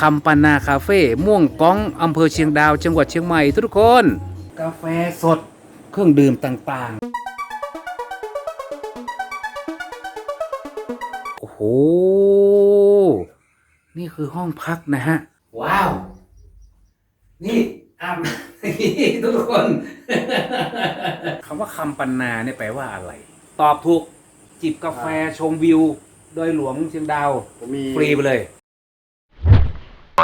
คำปานาคาเฟ่ม่วงก้องอำเภอเชียงดาว จังหวัดเชียงใหม่ทุกคน กาแฟสดเครื่องดื่มต่างๆ โอ้โห นี่คือห้องพักนะฮะ ว้าว นี่อาบทุกคนคำว่าคำปันนาเนี่ยแปลว่าอะไร ตอบถูกจิบกาแฟชมวิว โดยหลวงเชียงดาวผมมีฟรีไปเลย หน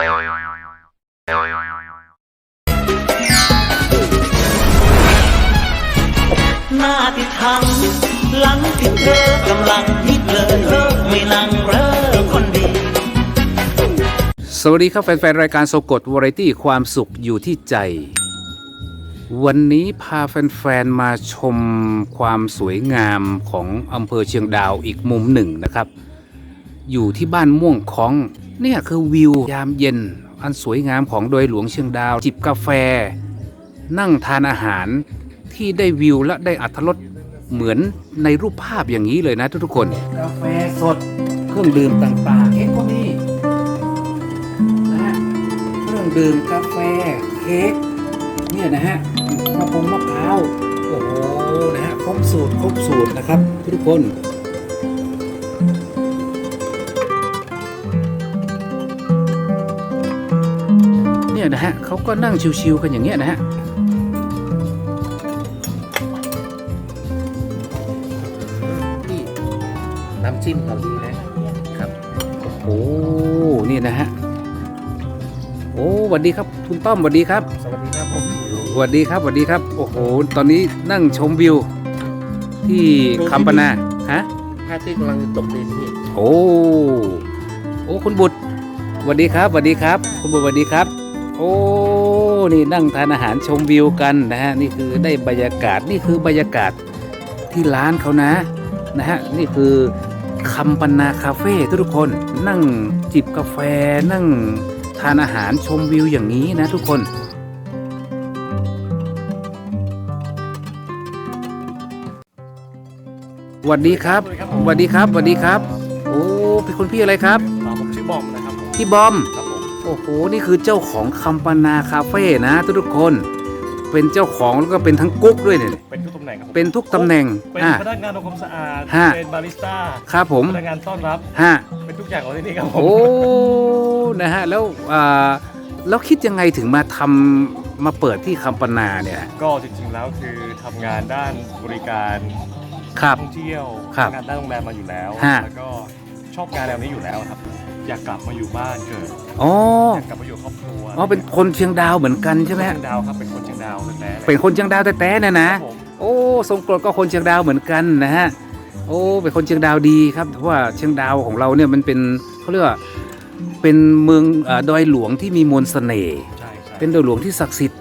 ้าติดทังหลังติดเธอกำลังฮิตเลยเลิกไม่ลังเริ่มคนดี สวัสดีครับแฟนๆ รายการโซกดวาไรตี้ความสุขอยู่ที่ใจ วันนี้พาแฟนๆ มาชมความสวยงามของอำเภอเชียงดาวอีกมุมหนึ่งนะครับ อยู่ที่บ้านม่วงคอง เนี่ยคือวิวยามเย็น อันสวยงามของโดยหลวงเชียงดาว จิบกาแฟ นั่งทานอาหารที่ได้วิวและได้อัธรสเหมือนในรูปภาพอย่างนี้เลยนะทุกๆคน กาแฟสดเครื่องดื่มต่างๆเค้กก็มีนะฮะเครื่องดื่มกาแฟเค้กเนี่ยนะฮะมะพร้าวมะพร้าวโอ้โหนะฮะครบสูตรครบสูตรนะครับทุกคน เนี่ยนะฮะเขาก็นั่งชิวๆกันอย่างเงี้ยนะฮะนี่น้ำจิ้มเขาดีนะครับโอ้โหนี่นะฮะโอ้สวัสดีครับคุณต้อมสวัสดีครับสวัสดีครับผมสวัสดีครับสวัสดีครับ โอ้โห ตอนนี้นั่งชมวิว ที่คำปะนาฮะพระอาทิตย์กำลังตกดินพี่โอ้โอ้คุณบุตรสวัสดีครับสวัสดีครับ คุณบุตรสวัสดีครับโอ้ นี่นั่งทานอาหารชมวิวกันนะฮะ นี่คือได้บรรยากาศ นี่คือบรรยากาศที่ร้านเขานะ นะฮะ นี่คือคำปันนาคาเฟ่ทุกคน นั่งจิบกาแฟ นั่งทานอาหารชมวิวอย่างนี้นะทุกคนสวัสดีครับสวัสดีครับสวัสดีครับ โอ้เป็นคนพี่อะไรครับอ่าผมชื่อบอมนะครับผมพี่บอม ครับผม โอ้โห นี่คือเจ้าของคำปานาคาเฟ่นะทุกๆคน เป็นเจ้าของแล้วก็เป็นทั้งกุ๊กด้วยเนี่ย เป็นทุกตำแหน่งครับผมเป็นทุกตำแหน่งเป็นอะ พนักงานทำความสะอาด ฮะ เป็นบาริสต้า ครับผมพนักงานต้อนรับ ฮะ เป็นทุกอย่างของที่นี่ครับผมโอ้นะฮะ แล้วอ่าแล้วคิดยังไงถึงมาทำมาเปิดที่คำปานาเนี่ย ก็จริงๆแล้วคือทำงานด้านบริการครับ ท่องเที่ยวครับทำงานด้านโรงแรมมาอยู่แล้ว ฮะ แล้วก็ชอบงานแนวนี้อยู่แล้วครับ อยากกลับมาอยู่บ้านเกิดอ๋ออยากกลับมาอยู่ครอบครัวอ๋อเป็นคนเชียงดาวเหมือนกันใช่ไหมเชีฮะยงดาวครับเป็นคนเชียงดาวแท้ๆลยเป็นคนเชียงดาวแต่ๆเนี่ยนะครับผมโอ้ทรงกรดก็คนเชียงดาวเหมือนกันนะฮะโอ้เป็นคนเชียงดาวดีครับเพราะว่าเชียงดาวของเราเนี่ยมันเป็นเขาเรียกว่าเป็นเมืองเอ่อดอยหลวงที่มีมนต์เสน่ห์ใช่ใช่เป็นดอยหลวงที่ศักดิ์สิทธิ์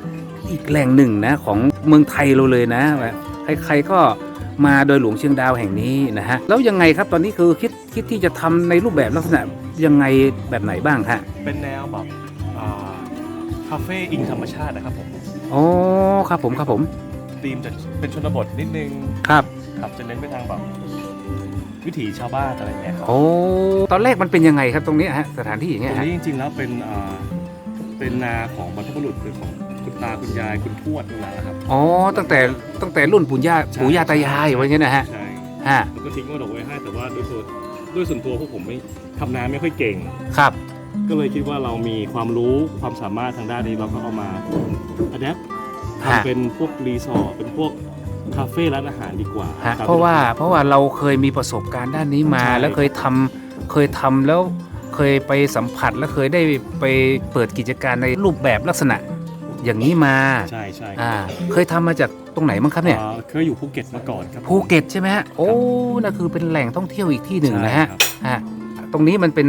อีกแหล่งหนึ่งนะของเมืองไทยเราเลยนะใครๆก็ มาดอยหลวงเชียงดาวแห่งนี้นะฮะแล้วยังไงครับตอนนี้คือคิดคิดที่จะทำในรูปแบบลักษณะยังไงแบบไหนบ้างฮะเป็นแนวแบบอ่าคาเฟ่อิงธรรมชาตินะครับผมอ๋อครับผมครับผมธีมจะเป็นชนบทนิดนึงครับครับจะเน้นไปทางแบบวิถีชาวบ้านอะไรเงี้ยครับโอ้ตอนแรกมันเป็นยังไงครับตรงเนี้ยฮะสถานที่อย่างตรเงี้ยงฮะนี้จริงๆแล้วเป็นอ่าเป็นนาของบรรพบุรุษหรือของคุณ ตาคุณยายคุณทวดนู่นแหละครับ อ๋อ ตั้งแต่ตั้งแต่รุ่นปู่ย่าใช่ ปู่ย่าตายายไว้เงี้ยนะฮะใช่ฮะแล้วก็ทิ้งมรดกไว้ให้แต่ว่าด้วยส่วนด้วยส่วนตัวพวกผมไม่ทำนาไม่ค่อยเก่ง ครับก็เลยคิดว่าเรามีความรู้ความสามารถทางด้านนี้เราก็เอามาอัดแอปฮะทำเป็นพวกรีสอร์ทเป็นพวกคาเฟ่ร้านอาหารดีกว่าฮะคบ เพราะว่าเพราะว่าเราเคยมีประสบการณ์ด้านนี้มา ใช่ แล้วเคยทำเคยทำแล้วเคยไปสัมผัสและเคยได้ไปเปิดกิจการในรูปแบบลักษณะ อย่างนี้มาใช่ใช่อ่าเคยทำมาจากตรงไหนมั้งครับเนี่ยอ่าเคยอยู่ภูเก็ตมาก่อนครับภูเก็ตใช่ไหมฮะโอ้นั่นคือเป็นแหล่งท่องเที่ยวอีกที่หนึ่งนะฮะใช่ครับฮะตรงนี้มันเป็น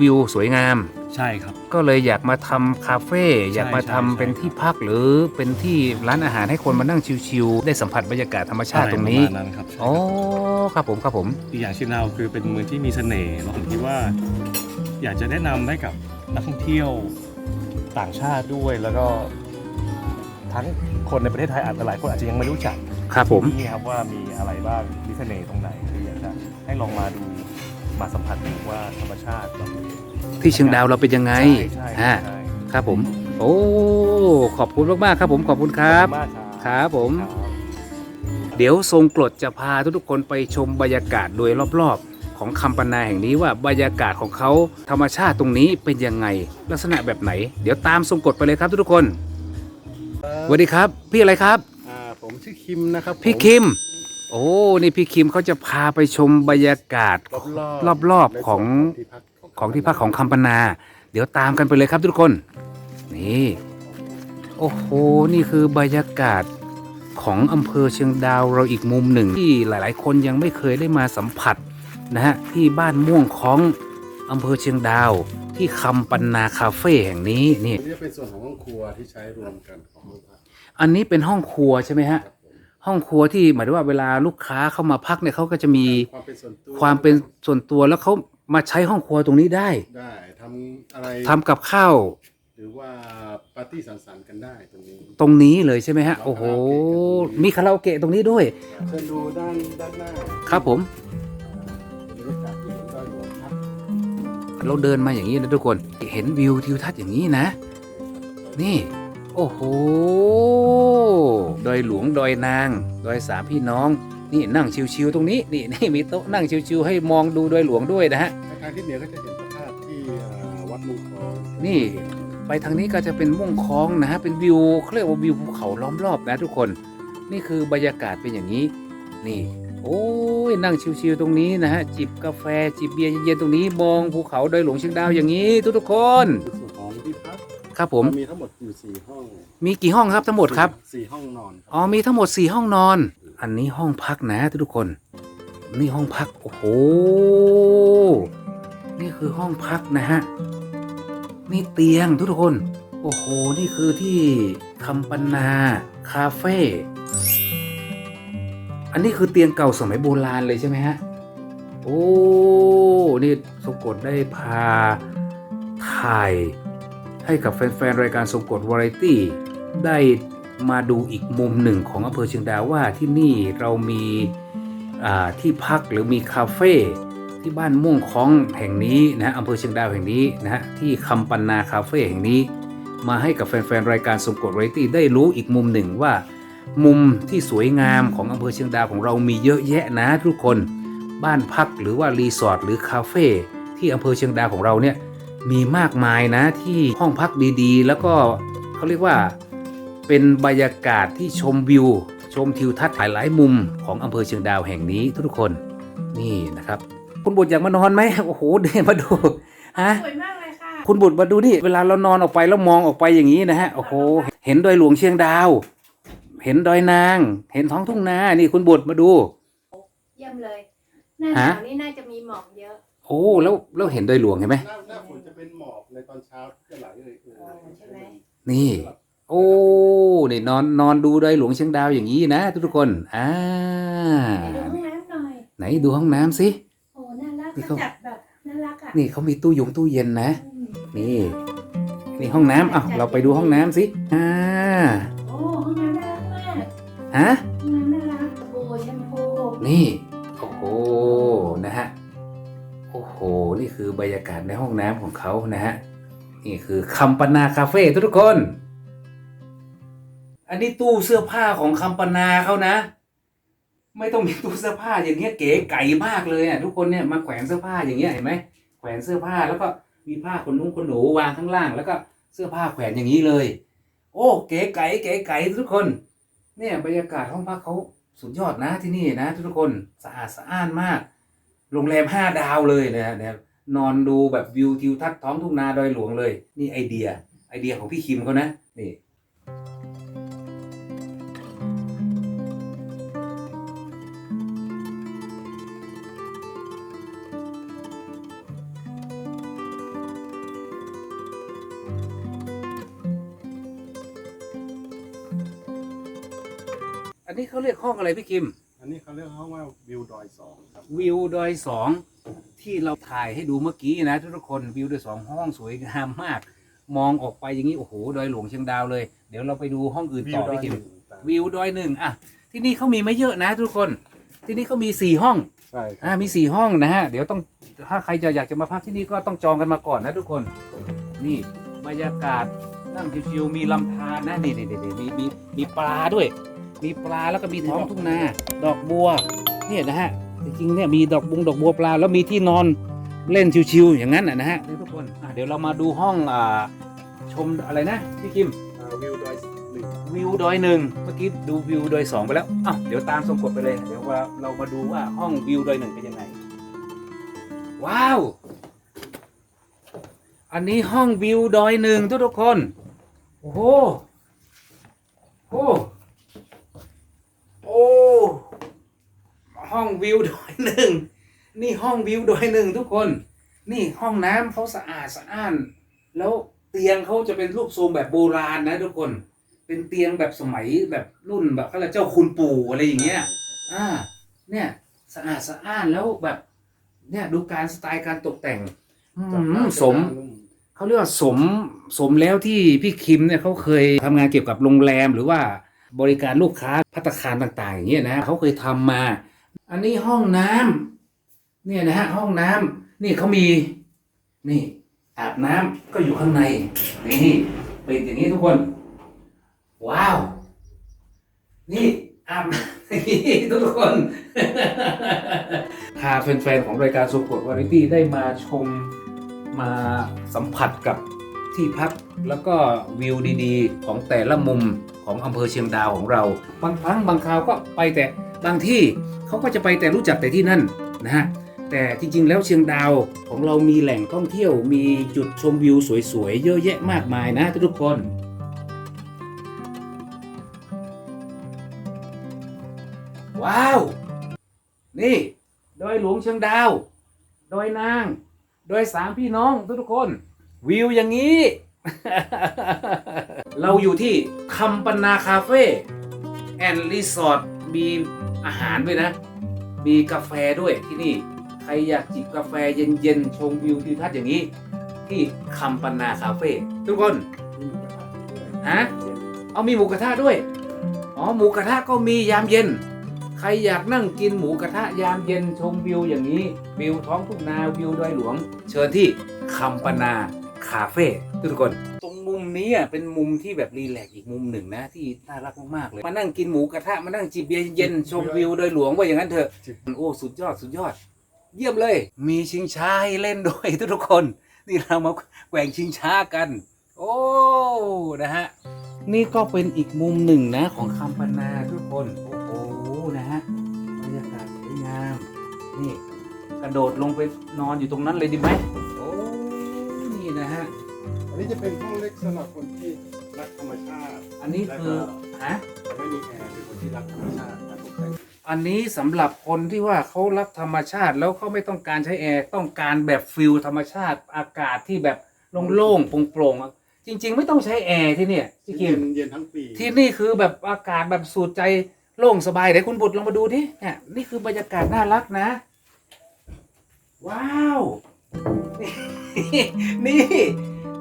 วิวสวยงาม ใช่ครับ ก็เลยอยากมาทำคาเฟ่อยากมาทำใช่เป็นที่พักหรือเป็นที่ร้านอาหารให้คนมานั่งชิวๆได้สัมผัสบรรยากาศธรรมชาติตรงนี้ อะไประมาณนั้นครับใช่โอ้ครับครับผมครับผม อีกอย่างเชียงดาวคือเป็นเมืองที่มีเสน่ห์แล้วผมคิดว่า อยากจะแนะนำให้กับนักท่องเที่ยว ต่างชาติด้วยแล้วก็ทั้งคนในประเทศไทยอาจจะหลายคนอาจจะยังไม่รู้จักครับผมที่นี่ครับว่ามีอะไรบ้างมีเสน่ห์ตรงไหนคืออยากจะให้ลองมาดูมาสัมผัสดูว่าธรรมชาติแบบที่เชียงดาวเราเป็นยังไงใช่อ่าใช่ครับผม โอ้ขอบคุณมากๆครับผมขอบคุณครับ ขอณมากครับผม ครับ เดี๋ยวทรงกรดจะพาทุกๆคนไปชมบรรยากาศโดยรอบๆ ของคำปนาแห่งนี้ว่าบรรยากาศของเขาธรรมชาติตรงนี้เป็นยังไง ลักษณะแบบไหน เดี๋ยวตามทรงกรดไปเลยครับทุกๆคนสวัสดีครับ พี่อะไรครับอ่าผมชื่อคิมนะครับพี่ผมคิม โอ้นี่พี่คิมเขาจะพาไปชมบรรยากาศรอบรอบๆในส่วนของที่พักของที่พักของคำปนา เดี๋ยวตามกันไปเลยครับทุกคน นี่ โอ้โหนี่คือบรรยากาศของอำเภอเชียงดาวเราอีกมุมหนึ่งที่หลาย ๆ คนยังไม่เคยได้มาสัมผัส นะฮะที่บ้านม่วงของอำเภอเชียงดาวที่คำปันนาคาเฟ่แห่งนี้นี่อันนี้จะเป็นส่วนของห้องครัวที่ใช้รวมกันของห้องพักอันนี้เป็นห้องครัวใช่ไหมฮะ ครับผมห้องครัวที่หมายถึงว่าเวลาลูกค้าเข้ามาพักเนี่ยเขาก็จะมีความเป็นส่วนตัวความเป็นส่วนตัวแล้วเขามาใช้ห้องครัวตรงนี้ได้ได้ทำอะไรทำกับข้าวหรือว่าปาร์ตี้สังสรรค์กันได้ตรงนี้ ตรงนี้เลยใช่ไหมฮะ โอ้โห มีคาราโอเกะตรงนี้ด้วย เชิญดูด้านด้านหน้าครับผม เราเดินมาอย่างนี้นะทุกคนเห็นวิวทิวทัศน์อย่างนี้นะ นี่ โอ้โหดอยหลวงดอยนางดอยสามพี่น้อง นี่นั่งชิวๆตรงนี้นี่นี่มีโต๊ะนั่งชิวๆให้มองดูดอยหลวงด้วยนะฮะทางทิศเหนือก็จะเห็นพระธาตุที่อ่าวัดมุงคลองนี่ไปทางนี้ก็จะเป็นม่วงคล้องนะฮะเป็นวิวเขาเรียกว่าวิวภูเขาล้อมรอบนะทุกคน นี่คือบรรยากาศเป็นอย่างนี้ นี่ โอ้ยนั่งชิวๆตรงนี้นะฮะจิบกาแฟจิบเบียร์เย็นๆตรงนี้มองภูเขาดอยหลวงเชียงดาวอย่างนี้ ทุกๆคนส่วนของที่พักครับผมมีทั้งหมดอยู่สี่ห้องมีกี่ห้องครับทั้งหมดครับสี่ห้องนอนครับอ๋อมีทั้งหมดสี่ห้องนอน อันนี้ห้องพักนะทุกคน นี่ห้องพักโอ้โหนี่คือห้องพักนะฮะนี่เตียงทุกคน โอ้โหนี่คือที่คำปันนาคาเฟ่ อันนี้คือเตียงเก่าสมัยโบราณเลยใช่ไหมฮะ โอ้ นี่สมกดได้พาถ่ายให้กับแฟนๆ รายการสมกดวาไรตี้ได้มาดูอีกมุมหนึ่งของอำเภอเชียงดาวว่าที่นี่เรามีที่พักหรือมีคาเฟ่ที่บ้านม่วงคลองแห่งนี้นะอำเภอเชียงดาวแห่งนี้นะฮะที่คำปันนาคาเฟ่แห่งนี้ มาให้กับแฟนๆ รายการสมกดวาไรตี้ได้รู้อีกมุมหนึ่งว่า มุมที่สวยงามของอำเภอเชียงดาวของเรามีเยอะแยะนะทุกคน บ้านพักหรือว่ารีสอร์ทหรือคาเฟ่ที่อำเภอเชียงดาวของเราเนี่ยมีมากมายนะที่ห้องพักดีๆ แล้วก็เขาเรียกว่าเป็นบรรยากาศที่ชมวิว ชมทิวทัศน์หลายๆมุมของอำเภอเชียงดาวแห่งนี้ทุกๆคนนี่นะครับ คุณบุตรอยากมานอนไหมโอ้โหเดินมาดูฮะสวยมากเลยค่ะคุณบุตรมาดูนี่เวลาเรานอนออกไปแล้วมองออกไปอย่างนี้นะฮะโอ้โหเห็นดอยหลวงเชียงดาว เห็นดอยนาง เห็นท้องทุ่งนา นี่คุณบุตรมาดู เยี่ยมเลย หน้าหฮะนาวนี่น่าจะมีหมอกเยอะ โอ้แล้วแล้วเห็นดอยหลวงเห็นไหมหน้าหน้าฝนจะเป็นหมอกในตอนเช้าจะไหลเลยเออใช่ไหมนี่ โอ้นี่นอนนอนดูดอยหลวงเชียงดาวอย่างนี้นะทุกๆคนอ่าไปดูห้องน้ำหน่อยไหนดูห้องน้ำสิ โอ้น่ารักนี่เขาเขาจัดแบบน่ารักอะนี่เขามีตู้ยงตู้เย็นนะอืมนี่ นี่ห้องน้ำอะเราไปดูห้องน้ำสิอ่า ฮะห้องน้ำน่ารักโอ้แชมพูนี่โอ้โหนะฮะโอ้โหนี่คือบรรยากาศในห้องน้ำของเขานะฮะนี่คือคำปนาคาเฟ่ทุกๆคน อันนี้ตู้เสื้อผ้าของคำปนาเขานะ ไม่ต้องมีตู้เสื้อผ้าอย่างเงี้ยเก๋ไก่มากเลยอะทุกคนเนี่ยมาแขวนเสื้อผ้าอย่างเงี้ยเห็นไหมแขวนเสื้อผ้าแล้วก็มีผ้าขนนุ่งขนหนูวางข้างล่าง แล้วก็เสื้อผ้าแขวนอย่างนี้เลย โอ้ เก๋ไก่เก๋ไก่ทุกคน เนี่ยบรรยากาศห้องพักเขาสุดยอดนะที่นี่นะ ทุกคนสะอาดสะอ้านมาก โรงแรมห้าดาวเลยนะฮะนะนอนดูแบบวิวทิวทัศน์ท้องทุ่งนาดอยหลวงเลย นี่ไอเดีย ไอเดียของพี่คิมเขานะนี่ นนี้เขาเรียกห้องอะไรพี่คิม อันนี้เขาเรียกห้องว่าวิวดอยสองครับ วิวดอยสองที่เราถ่ายให้ดูเมื่อกี้นะทุกคนวิวดอยสองห้องสวยงามมาก มองออกไปอย่างนี้โอ้โหดอยหลวงเชียงดาวเลย เดี๋ยวเราไปดูห้องอื่นต่อพี่คิมต่างวิวดอยหนึ่งอะที่นี่เขามีไม่เยอะนะ ทุกคน ที่นี่เขามีสี่ห้องใช่ครับอ่ามีสี่ห้องนะฮะเดี๋ยวต้องถ้าใครจะอยากจะมาพักที่นี่ก็ต้องจองกันมาก่อนนะทุกคน นี่บรรยากาศนั่งชิวๆมีลำธารนะนี่นี่นี่มีมีมีปลาด้วย มีปลาแล้วก็มีท้องทุ่งนา ดอกบัวเนี่ยนะฮะจริงๆเนี่ยมีดอกบุงดอกบัวปลา แล้วมีที่นอนเล่นชิวๆอย่างนั้นนะนะฮะนี่ทุกคนอะเดี๋ยวเรามาดูห้องอ่าชมอะไรนะพี่คิมอ่าวิวดอยหนึ่งวิวดอยหนึ่งเมื่อกี้ดูวิวดอยสองไปแล้วอ้าวเดี๋ยวตามสมกดไปเลย เดี๋ยวว่าเรามาดูว่าห้องวิวดอยหนึ่งเป็นยังไง ว้าว อันนี้ห้องวิวดอยหนึ่งทุกทุกๆคน โอ้โหโอ้โอ้ห้ องวิวดอยหนึ่งนี่ห้องวิวดอยหนึ่งทุกคน นี่ห้องน้ำเขาสะอาดสะอ้าน แล้วเตียงเขาจะเป็นรูปทรงแบบโบราณนะทุกคน เป็นเตียงแบบสมัยแบบรุ่นแบบเขาเรียกเจ้าคุณปู่อะไรอย่างเงี้ยอ่าเนี่ยสะอาดสะอ้านแล้วแบบ เนี่ยดูการสไตล์การตกแต่งอืมสมเขาเรียกว่าสมสมแล้วที่พี่คิมเนี่ยเขาเคยทำงานเกี่ยวกับโรงแรมหรือว่าบริการลูกค้าพัตตาคารต่างๆอย่างเงี้ยนะเขาเคยทำมา อันนี้ห้องน้ำเนี่ยนะฮะห้องน้ำนี่เขามี นี่ อาบน้ำก็อยู่ข้างใน นี่เป็นอย่างนี้ทุกคน ว้าว นี่อาบน้ำนี้ทุกคนพาแฟนๆของรายการสุกดวาไรตี้ได้มาชมมาสัมผัสกับที่พักแล้วก็วิวดีๆ ของแต่ละมุมของอำเภอเชียงดาวของเรา บางครั้งบางคราวก็ไปแต่ บางที่เขาก็จะไปแต่รู้จักแต่ที่นั่นนะฮะแต่จริงๆแล้วเชียงดาวของเรามีแหล่งท่องเที่ยว มีจุดชมวิวสวยๆ เยอะแยะมากมายนะทุกคนว้าว นี่ดอยหลวงเชียงดาวดอยนางโดยสามพี่น้องทุกคน วิวอย่างนี้ เราอยู่ที่คำปนาคาเฟ่แอนด์รีสอร์ทมี อาหารด้วยนะ มีกาแฟด้วยที่นี่ ใครอยากจิบกาแฟเย็นๆ ชมวิวทิวทัศน์อย่างนี้ ที่คำปนาคาเฟ่ทุกคนฮะเอามีหมูกระทะด้วย อ๋อหมูกระทะก็มียามเย็น ใครอยากนั่งกินหมูกระทะยามเย็นชมวิวอย่างนี้ วิวท้องทุ่งนาวิวดอยหลวง เชิญที่คำปนาาเฟ่ทุกคน ตรงมุมนี้อะเป็นมุมที่แบบรีแลกซ์อีกมุมหนึ่งนะที่น่ารักมากๆเลย มานั่งกินหมูกระทะมานั่งจิบเบียร์เย็นชมวิวดอยหลวงว่าอย่างนั้นเถอะ โอ้สุดยอดสุดยอด เยี่ยมเลย มีชิงช้าให้เล่นด้วยทุกๆคน นี่เรามาแกว่งชิงช้ากัน โอ้นะฮะนี่ก็เป็นอีกมุมหนึ่งนะของคำปนาทุกคน โอ้โหนะฮะบรรยากาศสวยงาม นี่กระโดดลงไปนอนอยู่ตรงนั้นเลยดีไหมโอ้ นี่นะฮะ อันนี้จะเป็นห้องเล็กสำหรับคนที่รักธรรมชาติอันนี้คือฮะไม่มีแอร์เป็นคนที่รักธรรมชาติการตกแต่งอันนี้สำหรับคนที่ว่าเขารักธรรมชาติแล้วเขาไม่ต้องการใช้แอร์ต้องการแบบฟิลธรรมชาติอากาศที่แบบโล่งๆโปร่งๆจริง ๆ ไม่ต้องใช้แอร์ที่เนี่ยพี่คิเย็มนเย็นทั้งปีที่นี่คือแบบอากาศแบบสูดใจโล่งสบายเดี๋ยวคุณบุตรลองมาดูดิเนี่ยนี่คือบรรยากาศน่ารักนะ ว้าว นี่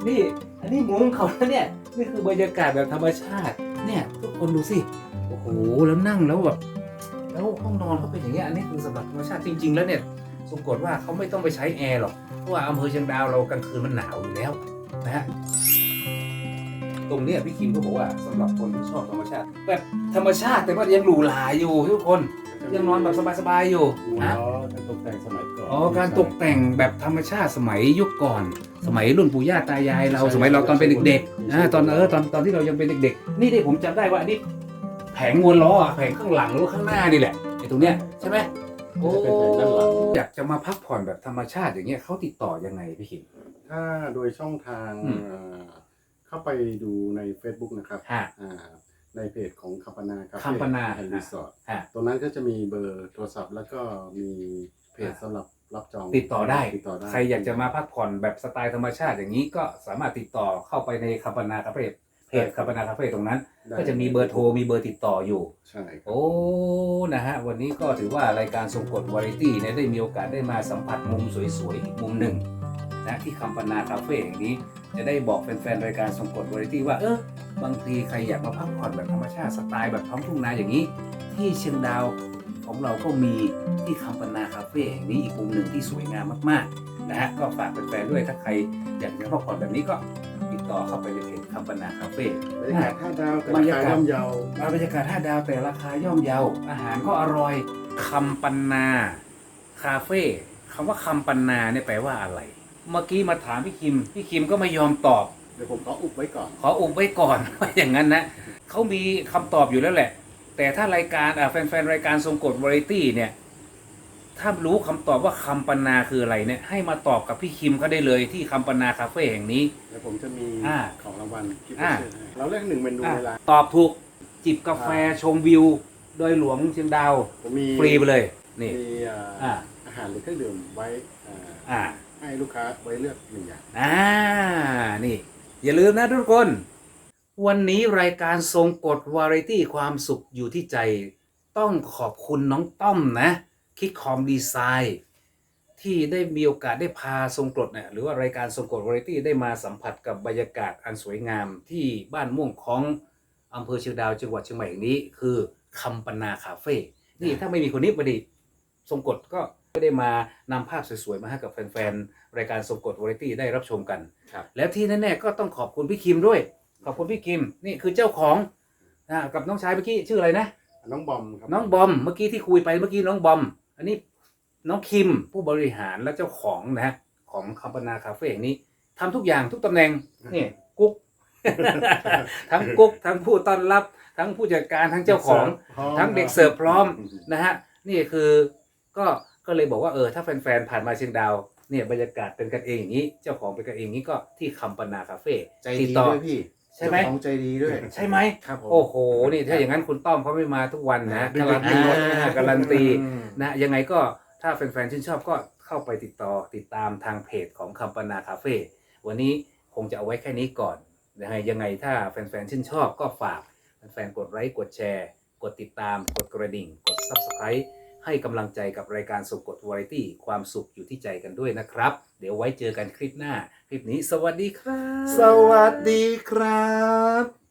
นี่ อันนี้มุมเขาแล้วเนี่ย นี่คือบรรยากาศแบบธรรมชาติ เนี่ยทุกคนดูสิ โอ้โห แล้วนั่งแล้วแบบ แล้วห้องนอนเขาเป็นอย่างเงี้ย อันนี้คือสำหรับธรรมชาติจริง ๆ แล้วเนี่ยสมกฏว่าเขาไม่ต้องไปใช้แอร์หรอก เพราะว่าอำเภอเชียงดาวเรากลางคืนมันหนาวอยู่แล้วนะฮะตรงเนี้ยพี่คิมก็บอกว่าสำหรับคนที่ชอบธรรมชาติ แบบธรรมชาติแต่ว่ายังหรูหราอยู่ทุกคน ยังนอนแบบสบายๆอยู่ดูนะล้อการตกแต่งสมัยก่อนอ๋อการตกแต่งแบบธรรมชาติสมัยยุคก่อน สมัยรุ่นปู่ย่าตายายเราสมัยเราตอนเป็นเด็กๆอ่าตอนเออตอนตอนที่เรายังเป็นเด็กๆ นี่ดิผมจำได้ว่าอันนี้ แผงวนล้ออะแผงข้างหลังหรือข้างหน้านี่แหละไอ้ตรงเนี้ยใช่ไหมโอ้จะเป็นแผงด้านหลังอยากจะมาพักผ่อนแบบธรรมชาติอย่างเงี้ยเขาติดต่อยังไงพี่คิมถ้าโดยช่องทางอืม เอ่อเข้าไปดูใน Facebook นะครับฮะ อ่า ในเพจของคัมปนาคาคัมปนาแอนด์รีสอร์ทฮะ ตรงนั้นก็จะมีเบอร์โทรศัพท์ แล้วก็มีเพจสำหรับรับจองติดต่อได้ ติดต่อได้ ใครอยากจะมาพักผ่อนแบบสไตล์ธรรมชาติอย่างนี้ก็สามารถติดต่อเข้าไปในคาปนาคาเฟ่เพจคาปนาคาเฟ่ตรงนั้น ได้ ก็จะมีเบอร์โทรมีเบอร์ติดต่ออยู่ ใช่ครับ โอ้ นะฮะ วันนี้ก็ถือว่ารายการทรงกฎวาไรตี้เนี่ยได้มีโอกาสได้มาสัมผัสมุมสวยๆอีกมุมหนึ่งนะที่คำปนาคาเฟ่แห่งนี้ จะได้บอกแฟนๆรายการทรงกฎวาไรตี้ว่าเออบางทีใครอยากมาพักผ่อนแบบธรรมชาติสไตล์แบบท้องทุ่งนาอย่างนี้ ที่เชียงดาวของเราก็มีที่คำปนาคาเฟ่แห่งนี้อีกมุมหนึ่งที่สวยงามมากๆนะฮะก็ฝากแฟนๆด้วยถ้าใครอยากจะพักผ่อนแบบนี้ก็ติดต่อเข้าไปในเพจคำปนาคาเฟ่ บรรยากาศท่าดาวแต่บรรารยาคากาศย่อมเยามาบรรยากาศห้าดาวแต่ราคาย่อมเยา อาหารก็อร่อยคำปันนา คาเฟ่คำว่าคำปันนาเนี่ยแปลว่าอะไร เมื่อกี้มาถามพี่คิม พี่คิมก็ไม่ยอมตอบ เดี๋ยวผมขออุบไว้ก่อน ขออุบไว้ก่อน ว่าอย่างนั้นนะเขามีคำตอบอยู่แล้วแหละ แต่ถ้ารายการอะแฟนๆรายการทรงกฎวาไรตี้เนี่ย ถ้ารู้คำตอบว่าคำปันนาคืออะไรเนี่ย ให้มาตอบกับพี่คิมเขาได้เลยที่คำปันนาคาเฟ่แห่งนี้ เดี๋ยวผมจะมีอ่าของรางวัลคิดอ่าว่า ชื่อให้เราเลือกหนึ่งเมนูอะในร้านตอบถูกจิบกาแฟชมวิวโดยหลวงเชียงดาวผมมีฟรีไปเลย นี่ มีอ่าอ่าอาหารหรือเครื่องดื่มไว้อ่าอ่า ให้ลูกค้าไว้เลือกหนึ่งอย่างอ่านี่ อย่าลืมนะทุกคน วันนี้รายการทรงกฎวาไรตี้ความสุขอยู่ที่ใจ ต้องขอบคุณน้องต้อมนะ คิดคอมดีไซน์ที่ได้มีโอกาสได้พาทรงกฎเนี่ยหรือว่ารายการทรงกฎวาไรตี้ได้มาสัมผัสกับบรรยากาศอันสวยงามที่บ้านม่วงของอำเภอเชียงดาวจังหวัดเชียงใหม่แห่งนี้ คือคำปนาคาเฟ่นี่ถ้าไม่มีคนนี้พอดีทรงกฎก็ ไม่ได้มานำภาพสวยๆมาให้กับแฟนๆ รายการทรงกฎวาไรตี้ได้รับชมกัน ครับ แล้วที่แน่ๆก็ต้องขอบคุณพี่คิมด้วย ขอบคุณพี่คิมนี่คือเจ้าของอ่ากับน้องชายเมื่อกี้ชื่ออะไรนะ น้องบอมครับน้องบอมเมื่อกี้ที่คุยไปเมื่อกี้น้องบอม อันนี้น้องคิมผู้บริหารและเจ้าของนะของคัมปนาคาเฟ่แห่งนี้ทำทุกอย่างทุกตำแหน่งนี่กุ๊ก ทั้งกุ๊กทั้งผู้ต้อนรับ ทั้งผู้จัดการทั้งเจ้าของ ทั้งเด็กเสิร์ฟพร้อม นะฮะนี่คือก็ ก็เลยบอกว่าเออถ้าแฟนๆผ่านมาเชียงดาวเนี่ยบรรยากาศเป็นกันเองอย่างนี้ เจ้าของเป็นกันเองอย่างนี้ก็ที่คัมปนาคาเฟ่ใจติดีต่อ ด้วยพี่ใช่ไหม เจ้าของใจดีด้วย ใช่ไหมครับผม โอ้โหนี่ถ้าอย่างนั้นคุณต้อมเขาไม่มาทุกวันนะดึกๆการันตีดึกๆอ่าการันตี อืม นะยังไงก็ถ้าแฟนๆชื่นชอบก็เข้าไปติดต่อติดตามทางเพจของคัมปนาคาเฟ่วันนี้คงจะเอาไว้แค่นี้ก่อนยังไงยังไงถ้าแฟนๆชื่นชอบก็ฝากแฟนๆกดไลค์กดแชร์ กดติดตามกดกระดิ่ง กด Subscribe ให้กำลังใจกับรายการสงกดวาไรตี้ความสุขอยู่ที่ใจกันด้วยนะครับ เดี๋ยวไว้เจอกันคลิปหน้า คลิปนี้สวัสดีครับ สวัสดีครับ